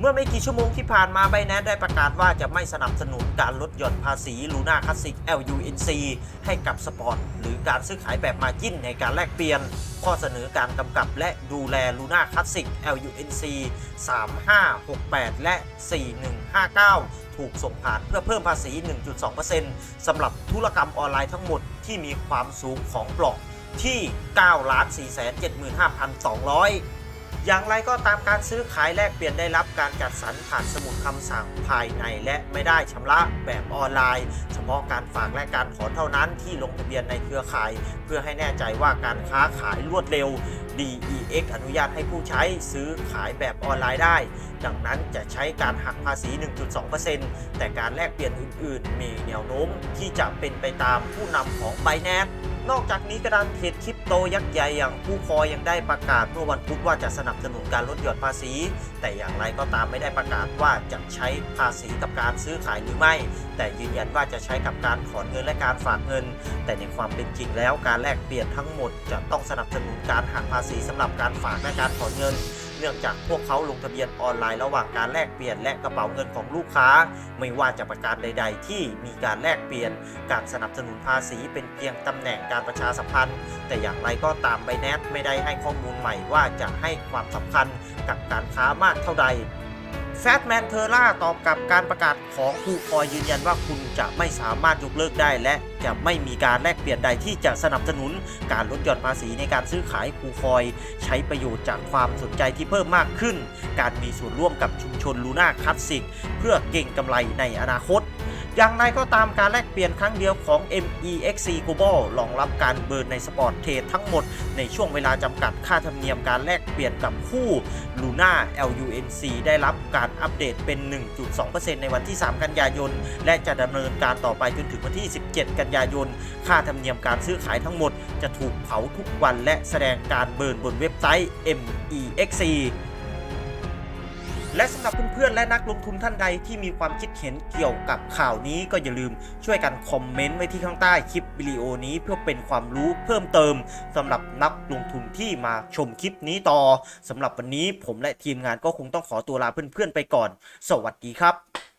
เมื่อไม่กี่ชั่วโมงที่ผ่านมาไบแนนได้ประกาศว่าจะไม่สนับสนุนการลดหย่อนภาษีลูน่าคลาสสิก LUNC ให้กับสปอร์ตหรือการซื้อขายแบบมาจิ้นในการแลกเปลี่ยน ข้อเสนอการกำกับและดูแลลูน่าคลาสสิก LUNC 3568 และ 4159 ถูกส่งผ่านเพื่อเพิ่มภาษี 1.2%สำหรับธุรกรรมออนไลน์ทั้งหมดที่มีความสูงของบล็อกที่ 9 475,200 อย่างไรก็ตามการซื้อขายแลกเปลี่ยนได้รับการจัดสรรผ่านสมุดคำสั่งภายในและไม่ได้ชำระแบบออนไลน์ เฉพาะการฝากและการถอนเท่านั้นที่ลงทะเบียนในเครือข่าย เพื่อให้แน่ใจว่าการค้าขายรวดเร็ว DEX อนุญาตให้ผู้ใช้ซื้อขายแบบออนไลน์ได้ ดังนั้นจะใช้การหักภาษี 1.2%แต่การแลกเปลี่ยนอื่น ๆ มีแนวโน้มที่จะเป็นไปตามผู้นำของ b i n a n c e นอกจากนี้กระดานเทรดคริปโตยักษ์ใหญ่อย่างผู้คอยยังได้ประกาศเมื่อวันพุธว่าจะสนับสนุนการลดหย่อนภาษี แต่อย่างไรก็ตามไม่ได้ประกาศว่าจะใช้ภาษีกับการซื้อขายหรือไม่ แต่ยืนยันว่าจะใช้กับการถอนเงินและการฝากเงิน แต่ในความเป็นจริงแล้วการแลกเปลี่ยนทั้งหมด จะต้องสนับสนุนการหักภาษีสำหรับการฝากและการถอนเงิน เนื่องจากพวกเขาลงทะเบียนออนไลน์ระหว่างการแลกเปลี่ยนและกระเป๋าเงินของลูกค้า ไม่ว่าจะประการใด ๆ ที่มีการแลกเปลี่ยน การสนับสนุนภาษีเป็นเพียงตำแหน่งการประชาสัมพันธ์ แต่อย่างไรก็ตามไบแนทไม่ได้ให้ข้อมูลใหม่ว่าจะให้ความสำคัญกับการค้ามากเท่าใด แฟตแมนเทอร่าตอบกับการประกาศของคูคอยยืนยันว่าคุณจะไม่สามารถยกเลิกได้และจะไม่มีการแลกเปลี่ยนใดที่จะสนับสนุน การลดหย่อนภาษีในการซื้อขายคูคอย ใช้ประโยชน์จากความสนใจที่เพิ่มมากขึ้น การมีส่วนร่วมกับชุมชนลูน่าคลาสสิก เพื่อเก่งกำไรในอนาคต อย่างไรก็ตามการแลกเปลี่ยนครั้งเดียวของ MEXC Global รองรับการเบิร์นในสปอร์ตเทรดทั้งหมด ในช่วงเวลาจำกัดค่าธรรมเนียมการแลกเปลี่ยนกับคู่ Luna LUNC ได้รับการอัปเดตเป็น 1.2%ในวันที่ 3 กันยายน และจะดำเนินการต่อไปจนถึงวันที่ 17 กันยายน ค่าธรรมเนียมการซื้อขายทั้งหมดจะถูกเผาทุกวันและแสดงการเบิร์นบนเว็บไซต์ MEXC และสำหรับเพื่อนๆและนักลงทุนท่านใดที่มีความคิดเห็นเกี่ยวกับข่าวนี้ก็อย่าลืมช่วยกันคอมเมนต์ไว้ที่ข้างใต้คลิปวิดีโอนี้เพื่อเป็นความรู้เพิ่มเติมสำหรับนักลงทุนที่มาชมคลิปนี้ต่อสำหรับวันนี้ผมและทีมงานก็คงต้องขอตัวลาเพื่อนๆไปก่อน สวัสดีครับ